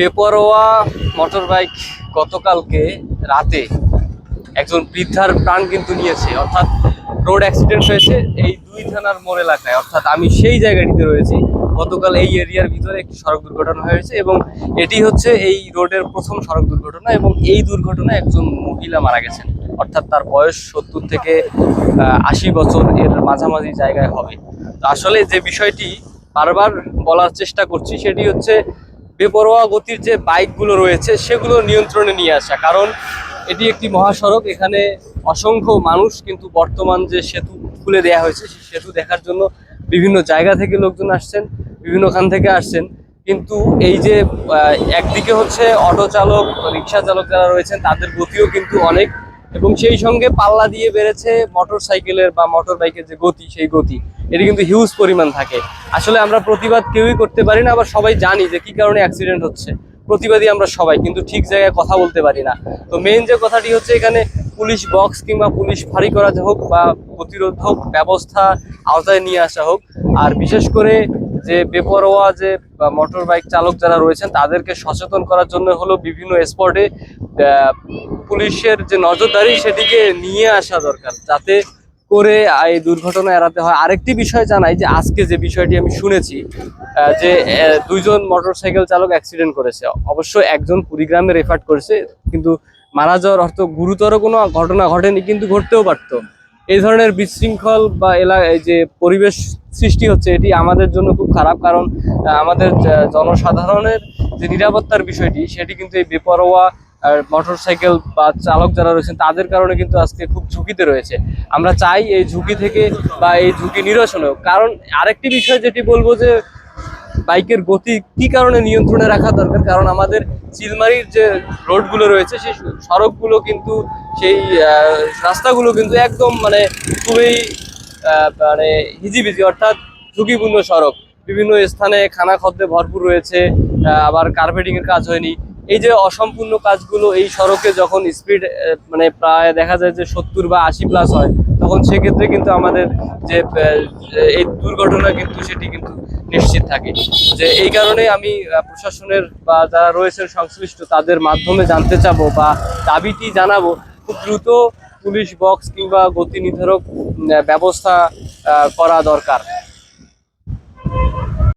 বেপরোয়া motor bike গতকালকে রাতে একজন বৃদ্ধার প্রাণ কিন্তু নিয়েছে। অর্থাৎ রোড অ্যাক্সিডেন্ট হয়েছে এই দুই থানার মোড় এলাকায়। অর্থাৎ আমি সেই জায়গাটিতে রয়েছি। গতকাল এই এরিয়ার ভিতরে একটি সড়ক দুর্ঘটনা হয়েছে এবং এটি হচ্ছে এই রোডের প্রথম সড়ক দুর্ঘটনা এবং এই দুর্ঘটনায় একজন মহিলা মারা গেছেন। অর্থাৎ তার বয়স সত্তর থেকে আশি বছর এর মাঝামাঝি জায়গায় হবে। আসলে যে বিষয়টি বারবার বলার চেষ্টা করছি, সেটি হচ্ছে বেপরোয়া গতির যে বাইকগুলো রয়েছে, সেগুলো নিয়ন্ত্রণে নিয়ে আসা। কারণ এটি একটি মহাসড়ক, এখানে অসংখ্য মানুষ কিন্তু বর্তমান যে সেতু খুলে দেওয়া হয়েছে, সেই সেতু দেখার জন্য বিভিন্ন জায়গা থেকে লোকজন আসছেন বিভিন্ন খান থেকে আসছেন। কিন্তু এই যে একদিকে হচ্ছে অটো চালক, রিক্সা চালক যারা রয়েছেন, তাদের গতিও কিন্তু অনেক এবং সেই সঙ্গে পাল্লা দিয়ে বেড়েছে মোটর সাইকেলের বা মোটর বাইকের যে গতি, সেই গতি। এটি কিন্তু হিউজ পরিমাণ থাকে। আসলে আমরা প্রতিবাদ কেউই করতে পারি না, আবার সবাই জানি যে কি কারণে অ্যাক্সিডেন্ট হচ্ছে। প্রতিবাদী আমরা সবাই, কিন্তু ঠিক জায়গায় কথা বলতে পারি না। তো মেন যে কথাটি হচ্ছে এখানে পুলিশ বক্স কিংবা পুলিশ ফাঁড়ি করা হোক বা প্রতিরোধক ব্যবস্থা আওতায় নিয়ে আসা হোক, আর বিশেষ করে যে বেপরোয়া যে মোটর বাইক চালক যারা রয়েছেন, তাদেরকে সচেতন করার জন্য হলো বিভিন্ন স্পটে পুলিশের যে নজরদারি, সেটিকে নিয়ে আসা দরকার, যাতে করে এই দুর্ঘটনা এড়াতে হয়। আরেকটি বিষয় জানাই যে, আজকে যে বিষয়টি আমি শুনেছি যে দুইজন মোটরসাইকেল চালক অ্যাক্সিডেন্ট করেছে। অবশ্য একজন কুড়িগ্রামে রেফার করেছে, কিন্তু মারা যাওয়ার অর্থ গুরুতর কোনো ঘটনা ঘটেনি, কিন্তু ঘটতেও পারতো। এই ধরনের বিশৃঙ্খল বা এলা, এই যে পরিবেশ সৃষ্টি হচ্ছে, এটি আমাদের জন্য খুব খারাপ, কারণ আমাদের জনসাধারণের যে নিরাপত্তার বিষয়টি, সেটি কিন্তু এই বেপরোয়া মোটর সাইকেল বা চালক যারা রয়েছেন, তাদের কারণে কিন্তু আজকে খুব ঝুঁকিতে রয়েছে। আমরা চাই এই ঝুঁকি থেকে বা এই ঝুঁকি নিরসন হোক। কারণ আরেকটি বিষয় যেটি বলব যে, বাইকের গতি কি কারণে নিয়ন্ত্রণে রাখা দরকার? কারণ আমাদের চিলমারির যে রোডগুলো রয়েছে, সেই সড়কগুলো কিন্তু, সেই রাস্তাগুলো কিন্তু একদম মানে খুবই মানে হিজিবিজি, অর্থাৎ ঝুঁকিপূর্ণ সড়ক। বিভিন্ন স্থানে খানা খদ্দে ভরপুর রয়েছে আবার কার্পেটিং এর কাজ হয়নি। এই যে অসম্পূর্ণ কাজগুলো এই সড়কে যখন স্পিড মানে প্রায় দেখা যায় যে সত্তর বা আশি প্লাস হয়, তখন সেক্ষেত্রে কিন্তু আমাদের যে এই দুর্ঘটনা কিন্তু সেটি কিন্তু নিশ্চিত থাকে। যে এই কারণে আমি প্রশাসনের বা যারা রয়েছেন সংশ্লিষ্ট, তাদের মাধ্যমে জানতে চাবো বা দাবিটি জানাব। খুব দ্রুত পুলিশ বক্স কিংবা গতি নির্ধারক ব্যবস্থা করা দরকার।